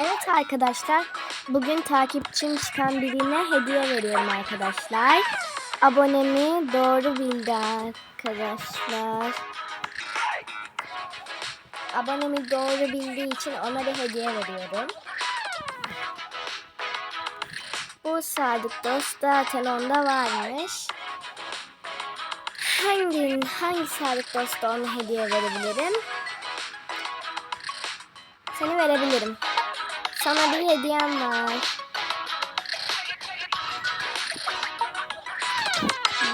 Evet arkadaşlar, bugün takipçim çıkan birine hediye veriyorum arkadaşlar. Abonemi doğru bildi arkadaşlar. Abonemi doğru bildiği için ona bir hediye veriyorum. Bu sadık dost zaten onda varmış. Hangi, hangi sadık dosta ona hediye verebilirim? Seni verebilirim. Sana bir hediyem var.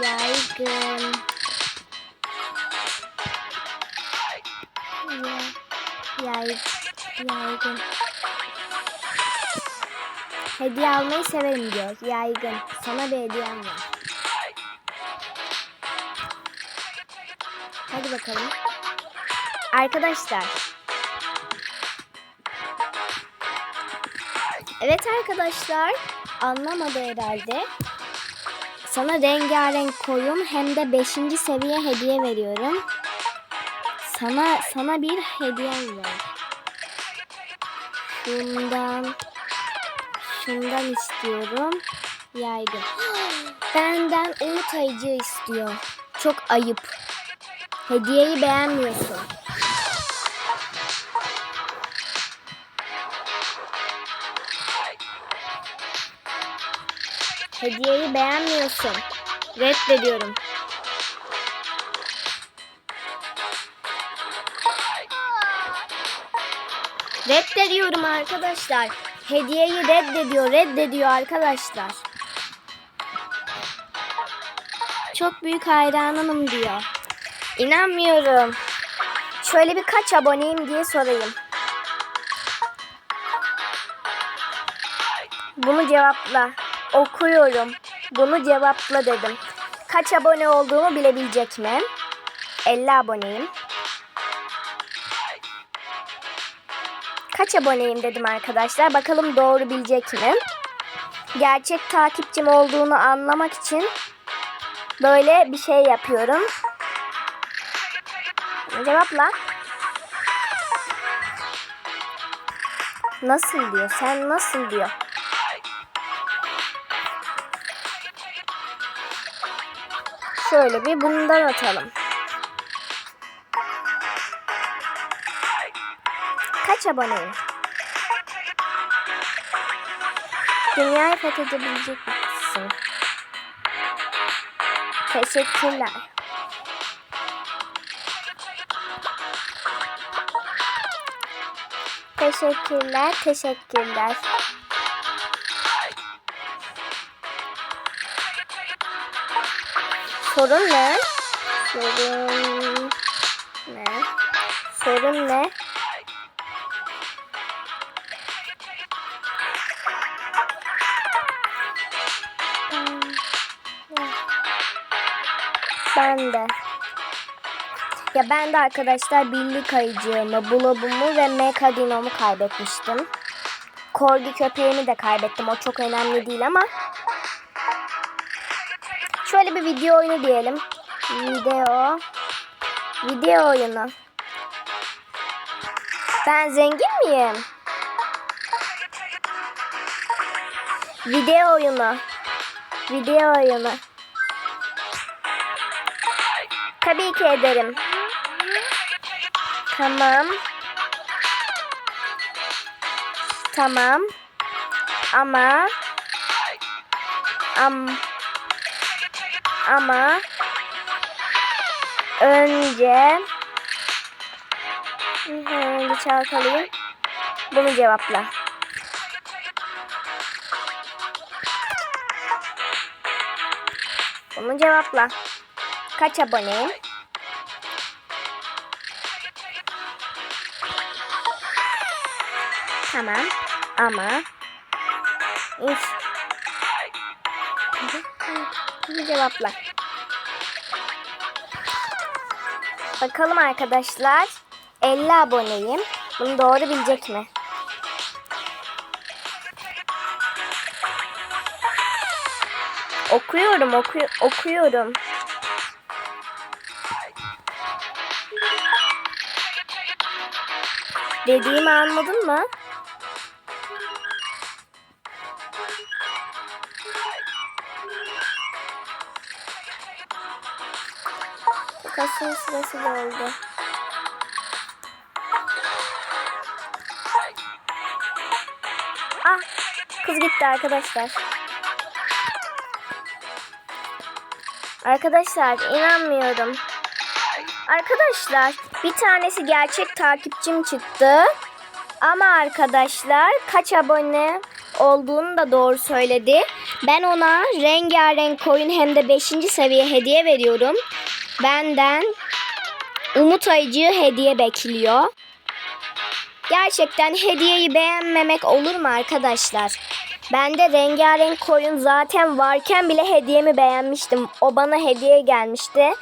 Yaygın. Ya, yay, yaygın. Hediye almayı severim diyor. Yaygın. Sana bir hediyem var. Hadi bakalım. Arkadaşlar. Evet arkadaşlar. Anlamadı herhalde. Sana rengarenk koyun hem de 5. seviye hediye veriyorum. Sana sana bir hediyem var. Şundan şundan istiyorum. Yaygın. Benden umut ayıcı istiyor. Çok ayıp. Hediyeyi beğenmiyorsun. Hediyeyi beğenmiyorsun. Reddediyorum. Reddediyorum arkadaşlar. Hediyeyi reddediyor, reddediyor arkadaşlar. Çok büyük hayranınım diyor. İnanmıyorum. Şöyle bir kaç aboneyim diye sorayım. Bunu cevapla. Okuyorum. Bunu cevapla dedim. Kaç abone olduğumu bilebilecek mi? 50 aboneyim. Kaç aboneyim dedim arkadaşlar. Bakalım doğru bilecek mi? Gerçek takipçim olduğunu anlamak için böyle bir şey yapıyorum. Cevapla. Nasıl diyor? Sen nasıl diyor? Şöyle bir bundan atalım. Kaç aboneyim? Dünyayı fethedebilecek misin? Teşekkürler. Teşekkürler, teşekkürler. Sorun ne? Sorun ne? Sorun ne? Ben de. Ya ben de arkadaşlar birlik ayıcığımı, bulabumu ve mekadinomu kaybetmiştim. Korgi köpeğimi de kaybettim. O çok önemli değil ama. Şöyle bir video oyunu diyelim. Video. Video oyunu. Ben zengin miyim? Video oyunu. Video oyunu. Tabii ki ederim. Tamam. Tamam. Ama am ama önce önce çalkalayayım. Bunu cevapla. Bunu cevapla. Kaç aboneyim? Tamam. Ama Üf. Bir cevapla. Bakalım arkadaşlar. 50 aboneyim. Bunu doğru bilecek mi? Okuyorum, oku okuyorum. Dediğimi anladın mı? Makasın sırası geldi. Ah kız gitti arkadaşlar. Arkadaşlar inanmıyorum. Arkadaşlar bir tanesi gerçek takipçim çıktı. Ama arkadaşlar kaç abone olduğunu da doğru söyledi. Ben ona rengarenk koyun hem de 5. seviye hediye veriyorum. Benden Umut Ayıcı hediye bekliyor. Gerçekten hediyeyi beğenmemek olur mu arkadaşlar? Ben de rengarenk koyun zaten varken bile hediyemi beğenmiştim. O bana hediye gelmişti.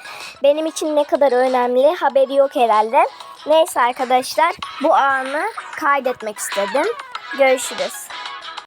Benim için ne kadar önemli haberi yok herhalde. Neyse arkadaşlar bu anı kaydetmek istedim. Görüşürüz.